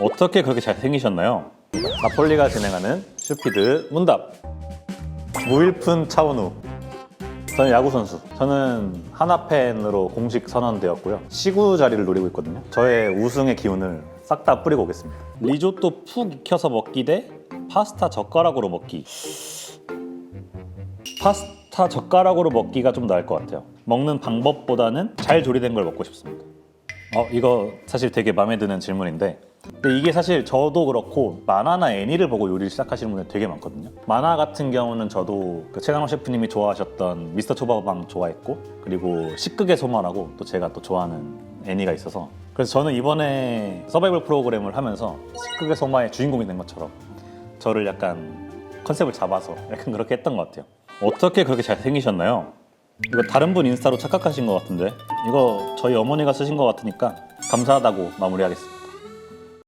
어떻게 그렇게 잘생기셨나요? 나폴리가 진행하는 슈피드 문답 무일푼 차은우 저는 야구 선수. 저는 하나 팬으로 공식 선언되었고요. 시구 자리를 노리고 있거든요. 저의 우승의 기운을 싹 다 뿌리고 오겠습니다. 리조또 푹 익혀서 먹기 대 파스타 젓가락으로 먹기. 파스타 젓가락으로 먹기가 좀 나을 것 같아요. 먹는 방법보다는 잘 조리된 걸 먹고 싶습니다. 어, 이거 사실 되게 마음에 드는 질문인데 근데 이게 사실 저도 그렇고 만화나 애니를 보고 요리를 시작하시는 분들 되게 많거든요. 만화 같은 경우는 저도 그 최강호 셰프님이 좋아하셨던 미스터 초밥왕 좋아했고 그리고 식극의 소마라고 또 제가 또 좋아하는 애니가 있어서 그래서 저는 이번에 서바이벌 프로그램을 하면서 식극의 소마의 주인공이 된 것처럼 저를 약간 컨셉을 잡아서 약간 그렇게 했던 것 같아요. 어떻게 그렇게 잘생기셨나요? 이거 다른 분 인스타로 착각하신 것 같은데 이거 저희 어머니가 쓰신 것 같으니까 감사하다고 마무리하겠습니다.